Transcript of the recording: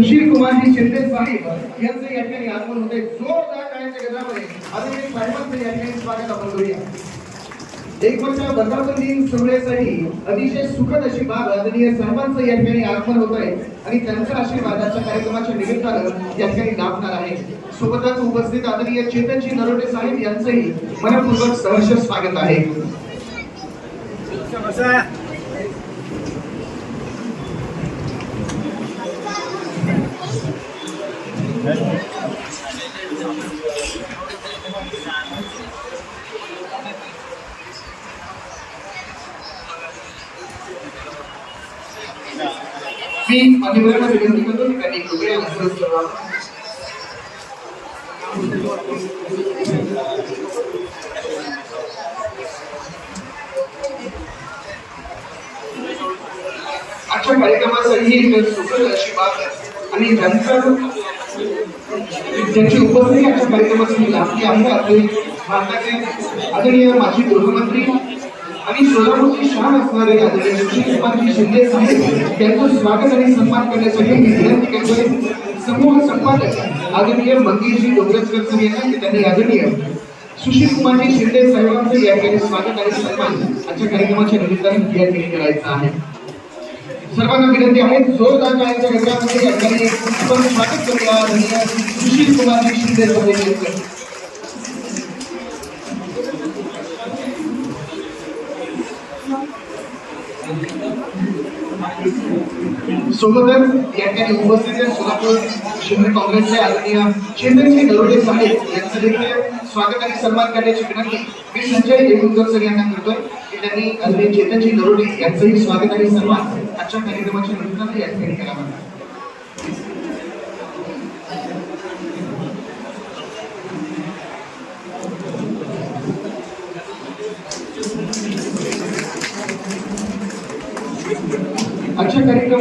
सुशील कुमारजी शिंदे साहेब यांचं या ठिकाणी आगमन होते जोरदार टाळ्यांच्या गजरामध्ये आदरणीय साहेबांचं या ठिकाणी स्वागत आपण करूया. एक वर्षा वर्धापन दिन सोहळ्यासाठी अतिशय सुखद अशी बाब आदरणीय साहेबांचं या ठिकाणी आगमन होत आहे आणि त्यांच्या आशीर्वादाच्या कार्यक्रमाच्या निमित्तानं या ठिकाणी लाभणार आहे. सोबतच उपस्थित आदरणीय चेतनजी नरोटे साहेब यांचंही मनपूर्वक सहर्ष स्वागत आहे. मी मान्यवरांना विनंती करतो की त्यांनी कृपया उपस्थित आजच्या कार्यक्रमासाठी एक अशी बाब आहे. आणि नंतर त्यांची उपस्थिती आमच्या कार्यक्रमासाठी लाभली. आमदार भारताचे आदरणीय माजी गृहमंत्री आणि सोलापूरची शान असणारे आदरणीय सुशीलकुमारजी शिंदे साहेब त्यांचं स्वागत आणि सन्मान करण्यासाठी मी विनंती करतोय. समूह संपादक आदरणीय मंगेशजी डोंगरकर सर यांना त्यांनी आदरणीय सुशील कुमारजी शिंदे साहेबांचं या ठिकाणी स्वागत आणि सन्मान आजच्या कार्यक्रमाच्या निमित्ताने या ठिकाणी आहे. सर्वांना विनंती आहे जोरदार टाळ्यांच्या गजरामध्ये या ठिकाणी आपण स्वागत करूया आदरणीय सुशील कुमार शिंदे सोबतच या ठिकाणी उपस्थित आहे सोलापूर शहर काँग्रेसचे आदरणीय चेतनजी नरोडे साहेब यांचं देखील स्वागत आणि सन्मान करण्याची विनंती. मी संजय देवुलकर सर यांना करतोय. की त्यांनी आदरणीय चेतनजी नरोडे यांचंही स्वागत आणि सन्मान. आजच्या कार्यक्रमाच्या निमित्तानं या ठिकाणी करावा आजच्या कार्यक्रम